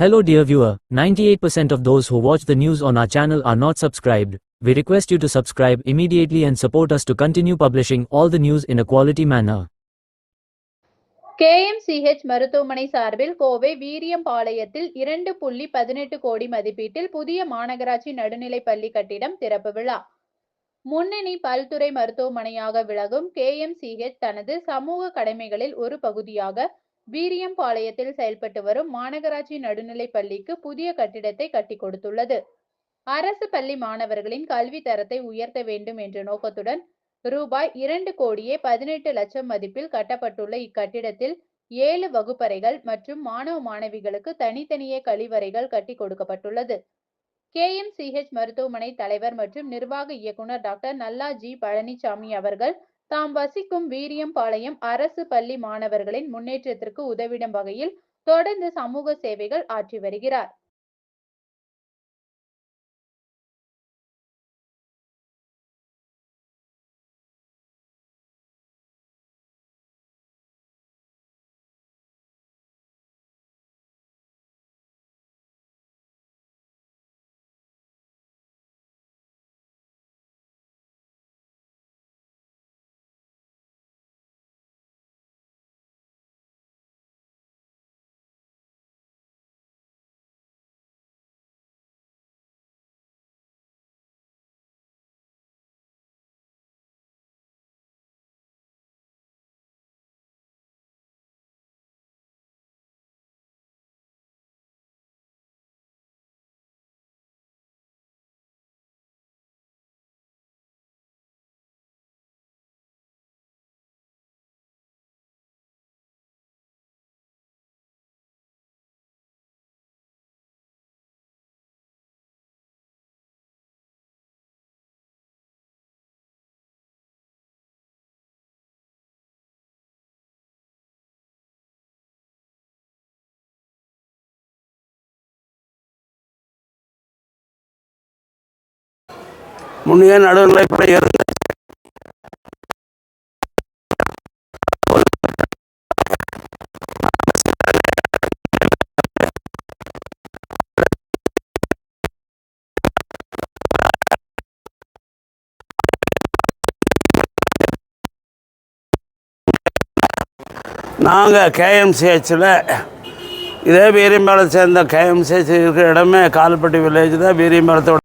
Hello dear viewer, 98% of those who watch the news on our channel are not subscribed. We request you to subscribe immediately and support us to continue publishing all the news in a quality manner. KMCH மருத்துவமனை சார்பில் கோவை வீரியம்பாளையத்தில் இரண்டு புள்ளி பதினெட்டு கோடி மதிப்பீட்டில் புதிய மாநகராட்சி நடுநிலை பள்ளி கட்டிடம் திறப்பு விழா முன்னணி பல்துறை மருத்துவமனையாக விளங்கும் கேஎம்சிஹெச் தனது சமூக கடமைகளில் ஒரு பகுதியாக வீரியம்பாளையத்தில் செயல்பட்டு வரும் மாநகராட்சி நடுநிலை பள்ளிக்கு புதிய கட்டிடத்தை கட்டி கொடுத்துள்ளது. அரசு பள்ளி மாணவர்களின் கல்வி தரத்தை உயர்த்த வேண்டும் என்ற நோக்கத்துடன் ரூபாய் இரண்டு கோடியே பதினெட்டு லட்சம் மதிப்பில் கட்டப்பட்டுள்ள இக்கட்டிடத்தில் ஏழு வகுப்பறைகள் மற்றும் மாணவ மாணவிகளுக்கு தனித்தனியே கழிவறைகள் கட்டி கொடுக்கப்பட்டுள்ளது. கே. எம். கேஎம்சிஹெச் மருத்துவமனை தலைவர் மற்றும் நிர்வாக இயக்குனர் டாக்டர் நல்லா ஜி பழனிசாமி அவர்கள் தாம் வசிக்கும் வீரியம்பாளையம் அரசு பள்ளி மாணவர்களின் முன்னேற்றத்திற்கு உதவிடும் வகையில் தொடர்ந்து சமூக சேவைகள் ஆற்றி வருகிறார். முன்னே நடுநிலைப்படை இருந்த நாங்கள் கேஎம்சிஹெச்சில் இதே வீரியம்பாளத்தை சேர்ந்த கேஎம்சிஹெச் இருக்கிற இடமே கால்பட்டி வில்லேஜ் தான் வீரியம்பாளத்தோட